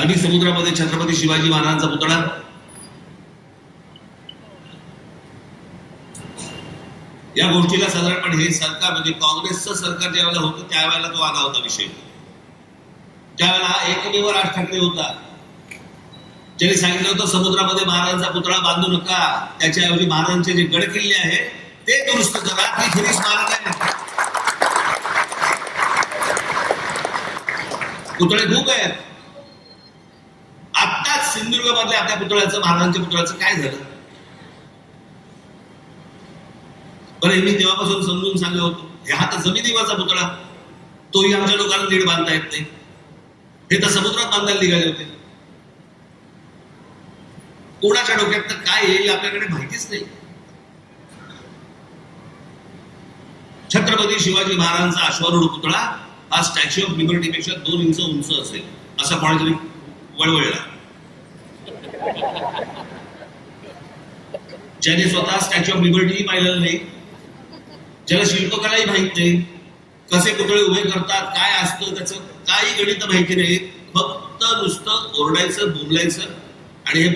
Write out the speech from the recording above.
अरबी समुद्रामध्ये छत्रपती शिवाजी महाराजांचा पुतळा. या गोष्टीला साधारणपणे हे सरकार म्हणजे काँग्रेसचं सरकार ज्या वेळेला होतं त्यावेळेला तो आला होता विषय. त्यावेळेला एकमेव राज ठाकरे होता. ज्यांनी सांगितलं होतं समुद्रामध्ये महाराजांचा पुतळा बांधू नका. त्याच्याऐवजी महाराजांचे जे गड किल्ले आहेत ते दुरुस्त करा. ती खरी स्मारक आहे. पुतळे खूप आहेत. सिंधुदुर्गामधल्या आपल्या पुतळ्याचं महाराजांच्या पुतळ्याचं काय झालं? बरं हे मी तेव्हापासून समजून सांगलं होतो. हे हा तर जमिनीवरचा पुतळा. तोही आमच्या लोकांना नीट बांधता येत नाही. हे तर समुद्रात बांधायला निघाले होते. कोणाच्या डोक्यात तर काय येईल आपल्याकडे माहितीच नाही. छत्रपती शिवाजी महाराजांचा अश्वारूढ पुतळा हा स्टॅच्यू ऑफ लिबर्टीपेक्षा दोन इंच उंच असेल. असा कोणातरी वळवळला ज्याने स्वतः स्टॅच्यू ऑफ लिबर्टी पाहिलेलं नाही. ज्याला शिल्पकलाही माहीत नाही. कसे पुतळे उभे करतात काय असतं त्याचं काही गणित माहिती नाही. फक्त नुसतं ओरडायचं बोलायचं आणि हे